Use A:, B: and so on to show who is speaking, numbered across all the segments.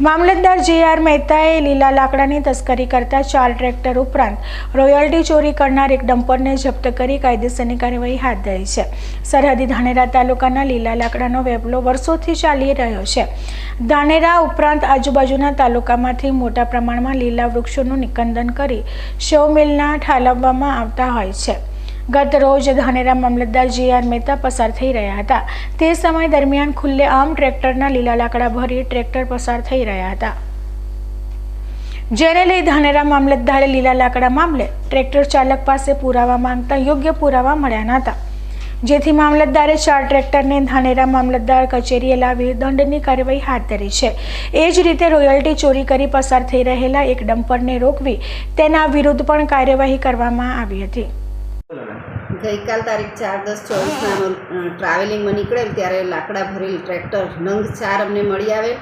A: મામલતદાર જે આર મહેતાએ લીલા લાકડાની તસ્કરી કરતા ચાર ટ્રેક્ટર ઉપરાંત રોયલ્ટી ચોરી કરનાર એક ડમ્પરને જપ્ત કરી કાયદેસરની કાર્યવાહી હાથ ધરી છે. સરહદી ધાનેરા તાલુકાના લીલા લાકડાનો વેપલો વર્ષોથી ચાલી રહ્યો છે. ધાનેરા ઉપરાંત આજુબાજુના તાલુકામાંથી મોટા પ્રમાણમાં લીલા વૃક્ષોનું નિકંદન કરી શવમિલના ઠાલવવામાં આવતા હોય છે. ગત રોજ ધાનેરા મામલતદાર જે આર મહેતા પસાર થઈ રહ્યા હતા. તે સમય દરમિયાન ખુલ્લે આમ ટ્રેક્ટરના લીલા લાકડા ભરી ટ્રેક્ટર પસાર થઈ રહ્યા હતા. જેને લઈ ધાનેરા મામલતદારે લીલા લાકડા મામલે ટ્રેક્ટર ચાલક પાસે પુરાવા માંગતા યોગ્ય પુરાવા મળ્યા ન હતા જેથી મામલતદારે ચાર ટ્રેક્ટરને ધાનેરા મામલતદાર કચેરીએ લાવી દંડની કાર્યવાહી હાથ ધરી છે. એ જ રીતે રોયલ્ટી ચોરી કરી પસાર થઈ રહેલા એક ડમ્પરને રોકવી તેના વિરુદ્ધ પણ કાર્યવાહી કરવામાં આવી હતી.
B: ગઈકાલ તારીખ ચાર દસ ચોવીસના ટ્રાવેલિંગમાં નીકળેલ ત્યારે લાકડા ભરેલ ટ્રેક્ટર નંગ ચાર અમને મળી આવે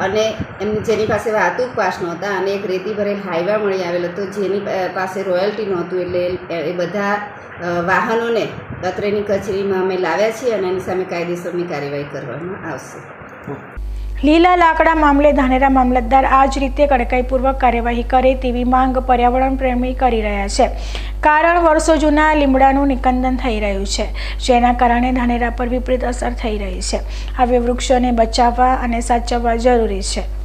B: અને એમની જેની પાસે વાહતુક પાસ નહોતા અને એક રેતી ભરેલ હાઈવા મળી આવેલ હતો. જેની પાસે રોયલ્ટી નહોતું એટલે એ- બધા વાહનોને અત્રેની કચેરીમાં અમે લાવ્યા છીએ અને એની સામે કાયદેસરની કાર્યવાહી કરવામાં આવશે.
A: લીલા લાકડા મામલે ધાનેરા મામલતદાર આ જ રીતે કડકાઈપૂર્વક કાર્યવાહી કરે તેવી માંગ પર્યાવરણ પ્રેમી કરી રહ્યા છે. કારણ વર્ષો જૂના લીમડાનું નિકંદન થઈ રહ્યું છે, જેના કારણે ધાનેરા પર વિપરીત અસર થઈ રહી છે. હવે વૃક્ષોને બચાવવા અને સાચવવા જરૂરી છે.